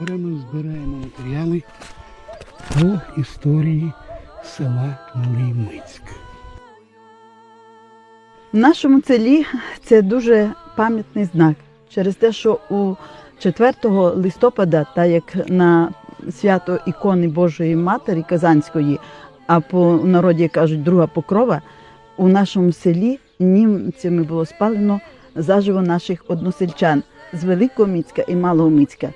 Беремо, збираємо матеріали по історії села Малий. В нашому селі це дуже пам'ятний знак через те, що у 4 листопада, так як на свято ікони Божої Матері Казанської, а по народі кажуть друга покрова, у нашому селі німцями було спалено заживо наших односельчан з Великого Міцька і Малого Міцька.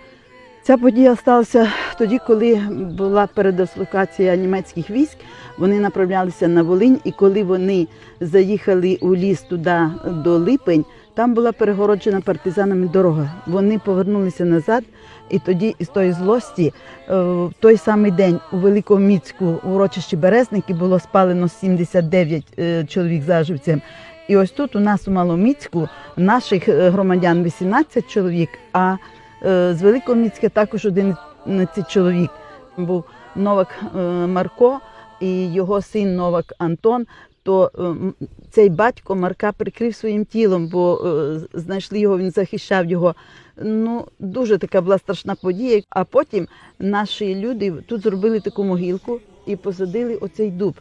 Ця подія сталася тоді, коли була передислокація німецьких військ. Вони направлялися на Волинь, і коли вони заїхали у ліс туди до Липень, там була перегороджена партизанами дорога. Вони повернулися назад, і тоді із тої злості е, в той самий день у Великому Міцьку у урочищі Березники було спалено 79 е, чоловік заживцем. І ось тут у нас у Маломіцьку наших е, громадян 18 чоловік, а з Великого Міцька також 11 чоловік. Був Новак е, Марко і його син Новак Антон. То е, цей батько Марка прикрив своїм тілом, бо е, знайшли його, він захищав його. Ну, дуже така була страшна подія. А потім наші люди тут зробили таку могилку і посадили оцей дуб.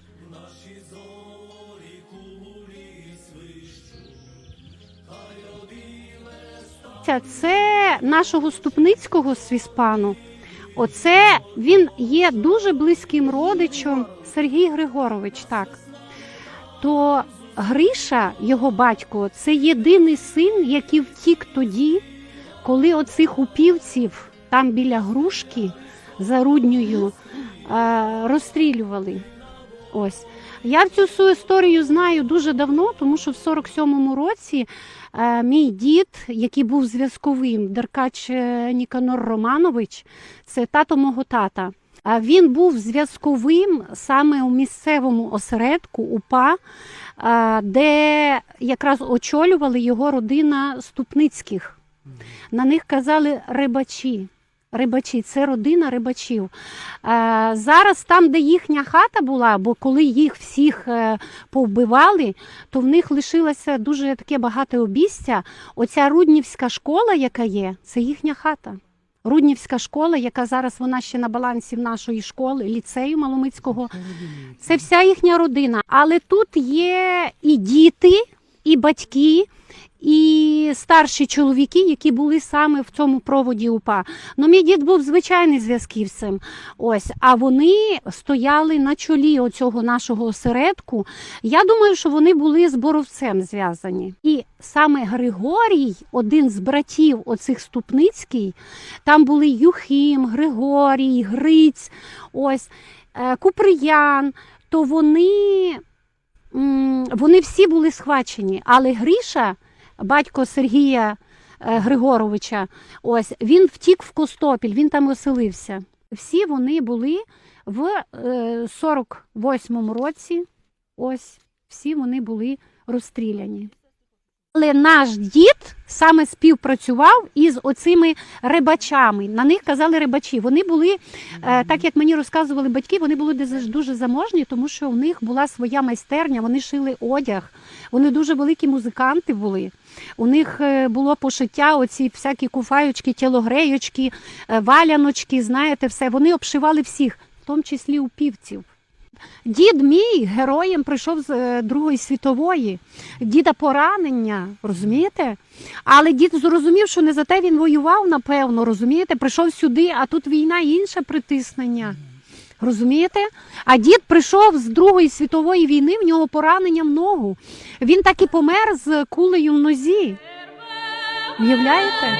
Це нашого Ступницького свіспану. Оце він є дуже близьким родичем Сергій Григорович, так. То Гриша, його батько, це єдиний син, який втік тоді, коли оцих упівців там біля грушки за рудньою е, розстрілювали. Ось. Я цю всю історію знаю дуже давно, тому що в 47-му році мій дід, який був зв'язковим, Деркач е, Ніканор Романович, це тато мого тата. Він був зв'язковим саме у місцевому осередку УПА, е, де якраз очолювали його родина Ступницьких. На них казали рибачі. Рибачі, це родина рибачів. Е, зараз там, де їхня хата була, бо коли їх всіх е, повбивали, то в них лишилося дуже таке багате обістя. Оця Руднівська школа, яка є, це їхня хата. Руднівська школа, яка зараз вона ще на балансі нашої школи, ліцею Маломицького, це вся їхня родина. Але тут є і діти, і батьки, і старші чоловіки, які були саме в цьому проводі УПА. Ну, мій дід був звичайний зв'язківцем. Ось, а вони стояли на чолі оцього нашого осередку. Я думаю, що вони були з боровцем зв'язані. І саме Григорій, один з братів оцих Ступницький, там були Юхим, Григорій, Гриць, ось е, Куприян, то вони. Вони всі були схвачені, але Гріша, батько Сергія е, Григоровича, ось він втік в Костопіль, він там оселився. Всі вони були в е, 48-му році. Ось всі вони були розстріляні. Але наш дід саме співпрацював із оцими рибачами. На них казали рибачі. Вони були, е, так як мені розказували батьки, вони були дуже- дуже заможні, тому що у них була своя майстерня, вони шили одяг, вони дуже великі музиканти були. У них е, було пошиття, оці всякі куфаючки, тілогреючки, е, валяночки, знаєте, все. Вони обшивали всіх, в тому числі упівців. Дід мій героєм прийшов з е, Другої світової, діда поранення, розумієте? Але дід зрозумів, що не за те він воював, напевно, розумієте? Прийшов сюди, а тут війна інше притиснення. Розумієте? А дід прийшов з Другої світової війни, в нього поранення в ногу. Він так і помер з кулею в нозі. Уявляєте?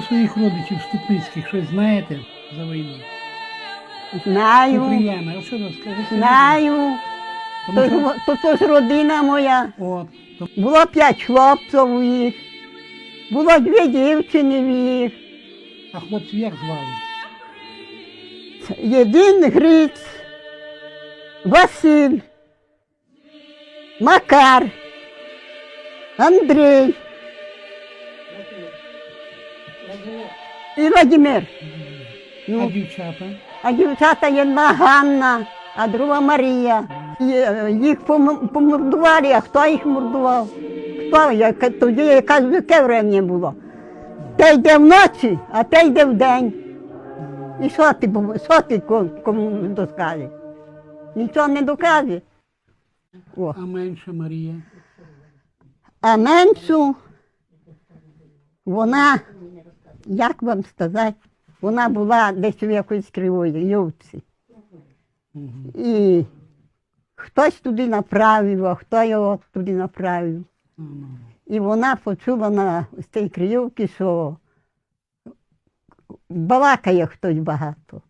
Про своїх родичів Ступницьких щось знаєте за війну? Знаю, а що знаю. Тому То, що- то, то ж родина моя. От, то Було п'ять хлопців у їх. Було дві дівчини в їх. а хлопців як звали? Один Гриць, Василь, Макар, Андрій і Владимир. А Ну, дівчата? а дівчата одна Ганна, а друга Марія. Їх пом- помордували, а хто їх мордував? Хто? Яка- Тоді якраз яке врем'я було. Те йде вночі, а те йде вдень. І що ти, що ти кому доскажеш? Нічого не докаже. О. А менша Марія? А меншу вона, як вам сказати, вона була десь в якоїсь кривої ювці. І хтось туди направив, а хто його туди направив. І вона почула на з тієї криївки, що балакає хтось багато.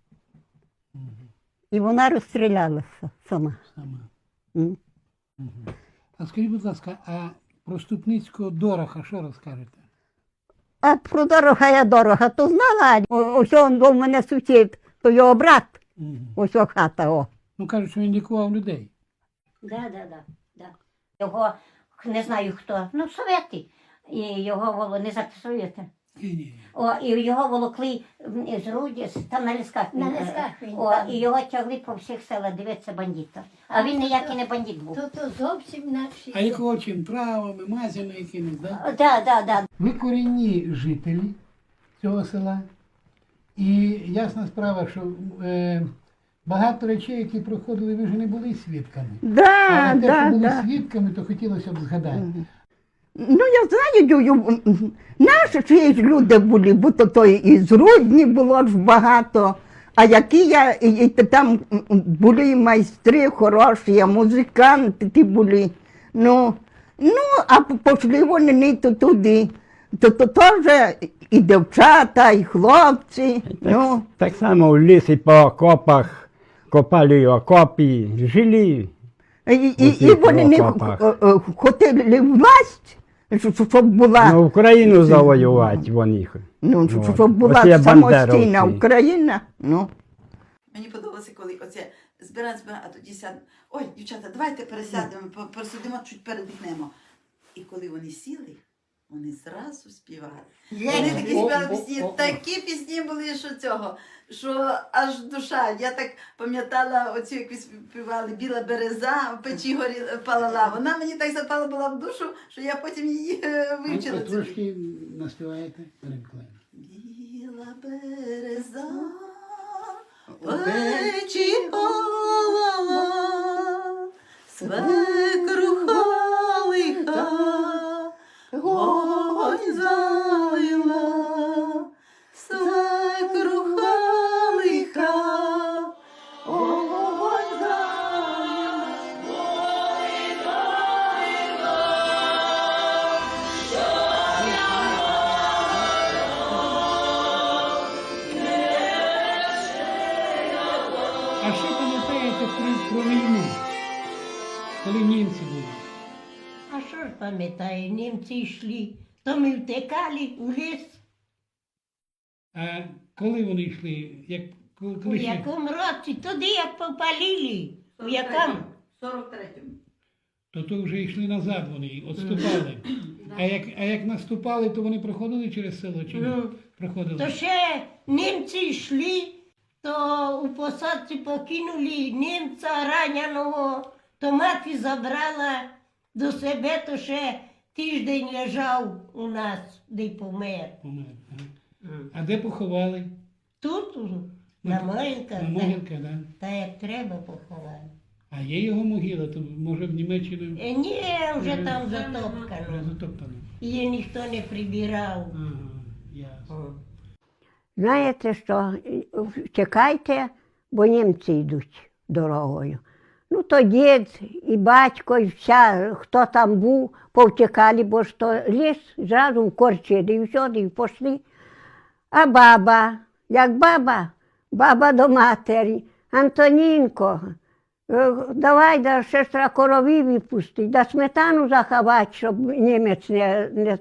І вона розстрілялася сама. Сама. М. А скажіть, будь ласка, а про Ступницького Дороха що розкажете? А про дорога я дорога, то знала. Ось він був у мене сусід, то його брат, Мгм. ось о хата. О. Ну кажуть, що він лікував людей. Да, да, да, да. Його не знаю хто. Ну, совєти. І його воло не записуєте. О, і його волокли з Руді, там на лісках. Він, е, лісках він, О, і його тягли по всіх селах, дивиться бандита. А він ніякий не бандит був. То, то зовсім наші. А лікував чим? Травами, мазями якимись, так? Да? Да, да, да. Ви корінні жителі цього села. І ясна справа, що е, багато речей, які проходили, ви вже не були свідками. Да, Але те, да, що були да. свідками, то хотілося б згадати. Ну, я знаю, наші ж є люди були, бо то, то і з Рудні було ж багато. А які я, і, там були майстри хороші, а музиканти ті були. Ну, ну а пішли вони не то туди. То, то теж і дівчата, і хлопці. Ну, Так само в лісі по окопах копали окопи, жили. і, і, і вони не е, е, хотіли власть, щоб- щоб була. Ну, Україну завоювати вони. Ну, щоб, щоб була самостійна. Україна. Ну. Мені подобалося, коли оце збираємо, збираємо, а тоді сядемо. Ой, дівчата, давайте пересядемо, пересидимо, чуть передихнемо. І коли вони сіли, вони зразу співали. Вони такі співали пісні, такі пісні були, що цього, що аж душа. Я так пам'ятала оцю, яку співали Біла береза, в печі горі палала. Вона мені так запала була в душу, що я потім її е, вивчила. цю трошки наспіваєте, Біла береза, печі палала, свекруха вогонь залила, свекруха лиха, вогонь залила. А що пам'ятаєте про війну? Коли німці були? А що ж пам'ятаю, німці йшли, то ми втекали в ліс. А коли вони йшли? Як, коли, У коли ще? якому році? Туди як попалили. У якому? 43-му. То то вже йшли назад вони, відступали. А як, а як наступали, то вони проходили через село чи ні? Ну, Проходили. То ще німці йшли, то у посадці покинули німця раненого, то мати забрала до себе, то ще тиждень лежав у нас, де й помер. Помер. А де поховали? Тут, на могилках, На та- могилках, да? та як треба поховати. А є його могила, то може в Німеччині Е, Ні, вже там вже затопкано. затоптано. Її ніхто не прибирав. Ага, ясно. Знаєте що, чекайте, бо німці йдуть дорогою. Ну, то дід і батько, і вся, хто там був, повтікали, бо ж то ліс зразу вкорчили, і всюди, і пішли. А баба, як баба, баба до матері, Антонінко, е, давай да сестра корові випусти, да сметану заховати, щоб німець не, не,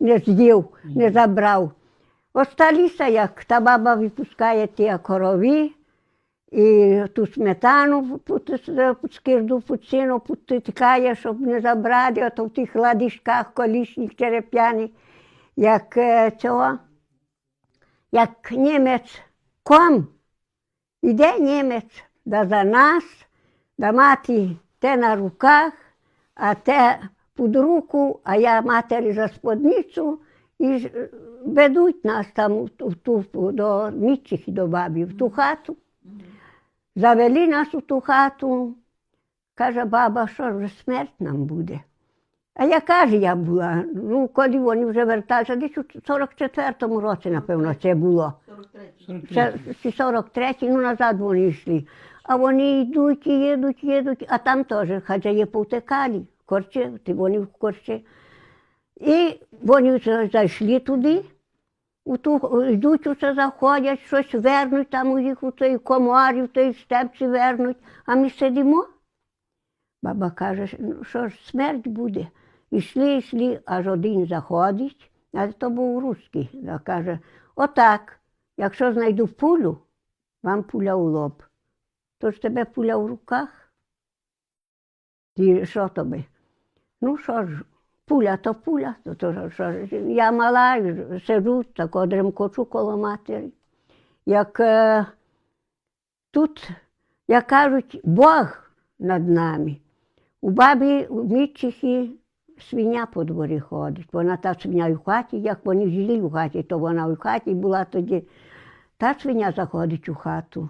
не з'їв, не забрав. Осталися, як та баба випускає ті корові, І ту сметану скирду пуцину потикає, щоб не забрати, а то в тих ладишках колишніх череп'яних, як е, цього, як німець ком, іде німець, да за нас, да мати те на руках, а те під руку, а я матері за сподницю, і е, ведуть нас там в ту, до мітчих і до бабів, в ту хату. Завели нас у ту хату. Каже, баба, що ж смерть нам буде. А яка ж я була? Ну, коли вони вже верталися, десь у 44-му році, напевно, це було. Це чи 43-й, ну назад вони йшли. А вони йдуть, і їдуть, їдуть, а там теж хазяї повтекали, корче, вони в корче. І вони зайшли туди, у ту, йдуть усе заходять, щось вернуть там у їх у той коморі, в той степці вернуть, а ми сидимо. Баба каже, ну що ж, смерть буде. Ішли, йшли, аж один заходить, а то був русський. А каже, отак, якщо знайду пулю, вам пуля у лоб. То ж тебе пуля в руках. Ти що тобі? Ну що ж, пуля то пуля, то, то що я мала, сиджу, тако дремкочу коло матері. Як е, тут, як кажуть, Бог над нами. У бабі у Мітчихі свиня по дворі ходить. Вона та свиня в хаті, як вони жили в хаті, то вона в хаті була тоді. Та свиня заходить у хату,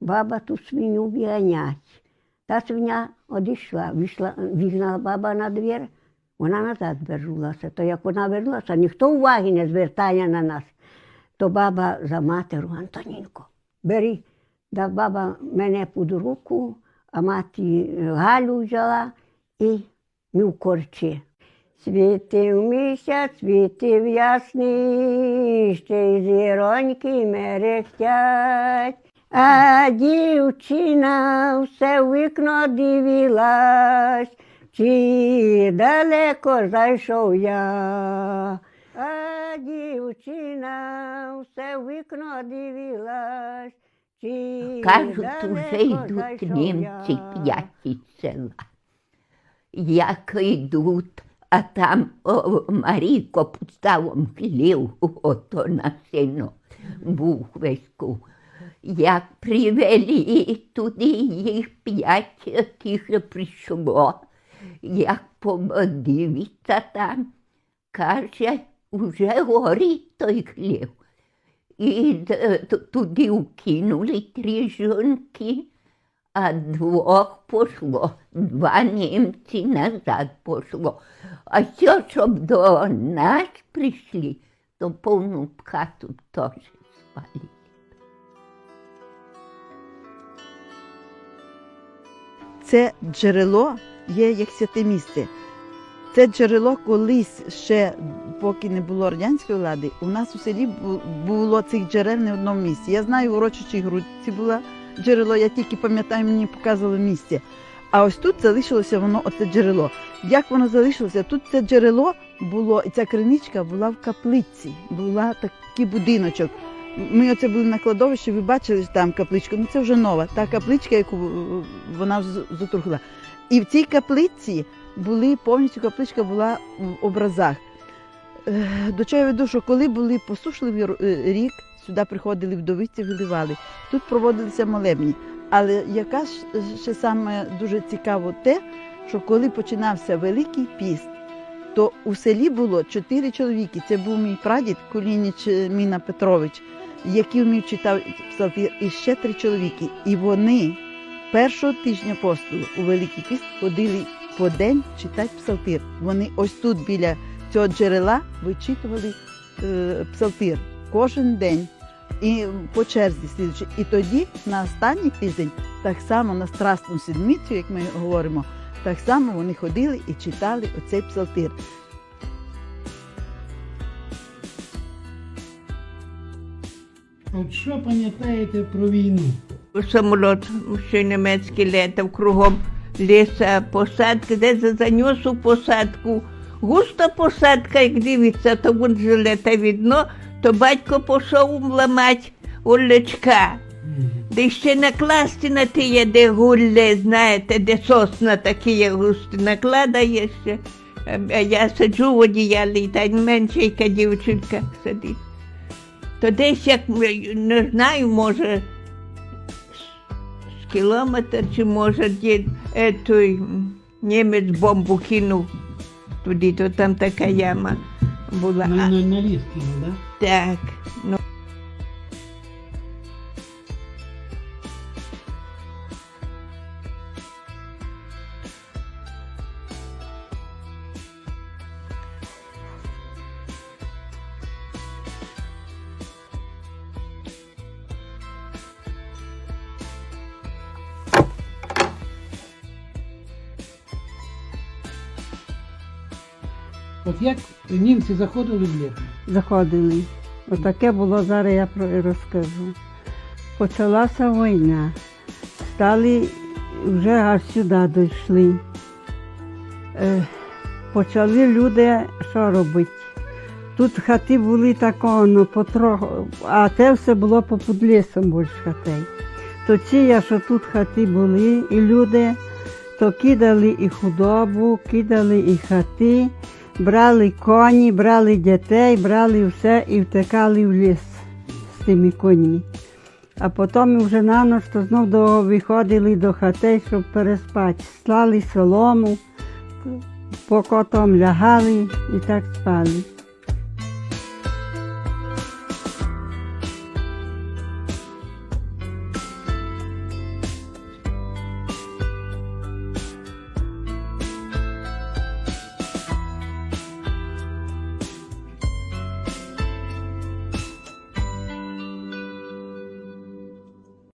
баба ту свиню виганять. Та свиня одійшла, вийшла, вігнала баба на двір, вона назад вернулася. То як вона вернулася, ніхто уваги не звертає на нас. То баба за матеру Антонінко, бери, да баба мене під руку, а мати Галю взяла і ми в корчі. Світив місяць, світив ясний, ще й зіроньки мерехтять. А дівчина все в вікно дивилась, чи далеко зайшов я. А дівчина все в вікно дивилась, чи Кажуть, уже йдуть німці п'яті села. Як йдуть, а там о, Марійко поставом хлів, ото на сіно був. Як привели туди їх п'ять тих прийшло, як подивиться там, каже, уже горить той хлів. І е, ту- туди вкинули три жінки, а двох пошло, два німці назад пошло. А що, щоб до нас прийшли, то повну хату теж спалили. це джерело є як святе місце. Це джерело колись ще, поки не було радянської влади, у нас у селі було цих джерел не в одному місці. Я знаю, у Урочичій Грудці було джерело, я тільки пам'ятаю, мені показували місце. А ось тут залишилося воно, оце джерело. Як воно залишилося? Тут це джерело було, і ця криничка була в каплиці, була такий будиночок. Ми оце були на кладовищі, ви бачили там капличку. Ну це вже нова. Та капличка, яку е, вона з- І в цій каплиці були повністю капличка була в образах. Е, До чого я веду, що коли були посушливий ро- е, рік, сюди приходили вдовиці, виливали. Тут проводилися молебні. Але яка ще саме дуже цікаво те, що коли починався Великий піст, то у селі було чотири чоловіки. Це був мій прадід Кулініч Міна Петрович, який вмів читати псалтир, і ще три чоловіки. І вони першого тижня посту у Великий піст ходили по день читати псалтир. Вони ось тут біля цього джерела вичитували е, псалтир кожен день. І по черзі слідуючи. І тоді на останній тиждень, так само на Страсну седмицю, як ми говоримо, так само вони ходили і читали оцей псалтир. От що пам'ятаєте про війну? Самоліт ще німецький летав кругом ліса, посадки, де за занес у посадку. Густа посадка, як дивиться, то він же лета видно, то батько пішов ламати олечка. Де ще накласти на тіє, де гулле, знаєте, де сосна такі густі, накладає ще. А- А я сиджу в одіялі, та й меншенька дівчинка сидить. То десь як е, не знаю, може з кілометр, чи може де, е, той німець бомбу кинув туди, то там така яма була. На, на, ліс кинув, так, німці заходили в Лєпну? заходили. Отаке було зараз, я про розкажу. Почалася війна. Стали вже аж сюди дійшли. Е, почали люди що робити. Тут хати були такого, ну, потроху, а те все було по лісом більше хатей. То ці, що тут хати були, і люди, то кидали і худобу, кидали і хати, брали коні, брали дітей, брали все і втекали в ліс з тими конями. А потім вже на ніч то знов до, виходили до хатей, щоб переспати. Слали солому, по котом лягали і так спали.